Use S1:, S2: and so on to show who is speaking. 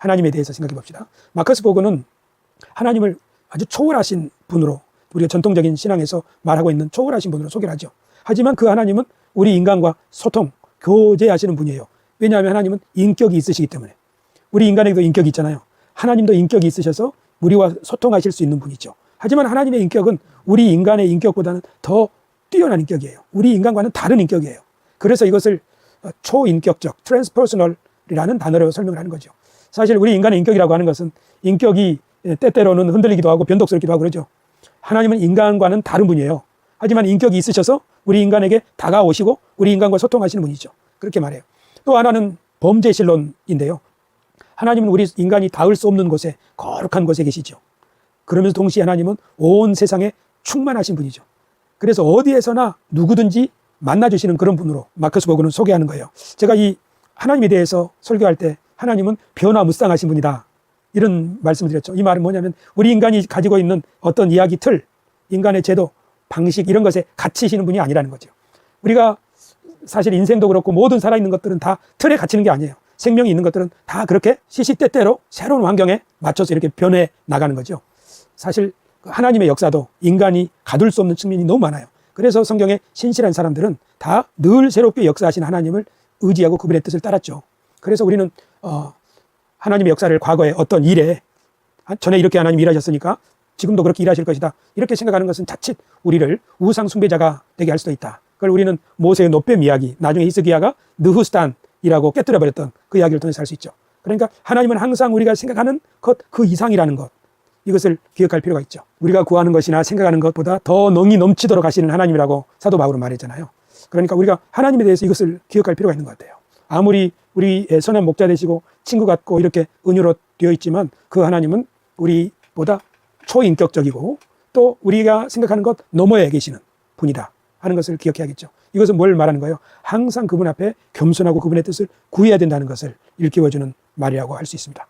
S1: 하나님에 대해서 생각해 봅시다. 마커스 보그는 하나님을 아주 초월하신 분으로 우리가 전통적인 신앙에서 말하고 있는 초월하신 분으로 소개를 하죠. 하지만 그 하나님은 우리 인간과 소통, 교제하시는 분이에요. 왜냐하면 하나님은 인격이 있으시기 때문에. 우리 인간에게도 인격이 있잖아요. 하나님도 인격이 있으셔서 우리와 소통하실 수 있는 분이죠. 하지만 하나님의 인격은 우리 인간의 인격보다는 더 뛰어난 인격이에요. 우리 인간과는 다른 인격이에요. 그래서 이것을 어, 초인격적, 트랜스퍼스널이라는 단어로 설명을 하는 거죠. 사실 우리 인간의 인격이라고 하는 것은 인격이 때때로는 흔들리기도 하고 변덕스럽기도 하고 그러죠. 하나님은 인간과는 다른 분이에요. 하지만 인격이 있으셔서 우리 인간에게 다가오시고 우리 인간과 소통하시는 분이죠. 그렇게 말해요. 또 하나는 범죄신론인데요. 하나님은 우리 인간이 닿을 수 없는 곳에 거룩한 곳에 계시죠. 그러면서 동시에 하나님은 온 세상에 충만하신 분이죠. 그래서 어디에서나 누구든지 만나주시는 그런 분으로 마커스 보그는 소개하는 거예요. 제가 이 하나님에 대해서 설교할 때 하나님은 변화무쌍하신 분이다. 이런 말씀을 드렸죠. 이 말은 뭐냐면 우리 인간이 가지고 있는 어떤 이야기 틀, 인간의 제도, 방식 이런 것에 갇히시는 분이 아니라는 거죠. 우리가 사실 인생도 그렇고 모든 살아있는 것들은 다 틀에 갇히는 게 아니에요. 생명이 있는 것들은 다 그렇게 시시때때로 새로운 환경에 맞춰서 이렇게 변해 나가는 거죠. 사실 그 하나님의 역사도 인간이 가둘 수 없는 측면이 너무 많아요. 그래서 성경에 신실한 사람들은 다 늘 새롭게 역사하신 하나님을 의지하고 그분의 뜻을 따랐죠. 그래서 우리는 어, 하나님의 역사를 과거에 어떤 일에 아, 전에 이렇게 하나님 일하셨으니까 지금도 그렇게 일하실 것이다. 이렇게 생각하는 것은 자칫 우리를 우상 숭배자가 되게 할 수도 있다. 그걸 우리는 모세의 노뱀 이야기, 나중에 히스기야가 느후스탄이라고 깨뜨려 버렸던 그 이야기를 통해서 알 수 있죠. 그러니까 하나님은 항상 우리가 생각하는 것 그 이상이라는 것 이것을 기억할 필요가 있죠. 우리가 구하는 것이나 생각하는 것보다 더 능이 넘치도록 하시는 하나님이라고 사도 바울은 말했잖아요. 그러니까 우리가 하나님에 대해서 이것을 기억할 필요가 있는 것 같아요. 아무리 우리의 선한 목자 되시고 친구 같고 이렇게 은유로 되어 있지만 그 하나님은 우리보다 초인격적이고 또 우리가 생각하는 것 너머에 계시는 분이다 하는 것을 기억해야겠죠. 이것은 뭘 말하는 거예요? 항상 그분 앞에 겸손하고 그분의 뜻을 구해야 된다는 것을 일깨워주는 말이라고 할 수 있습니다.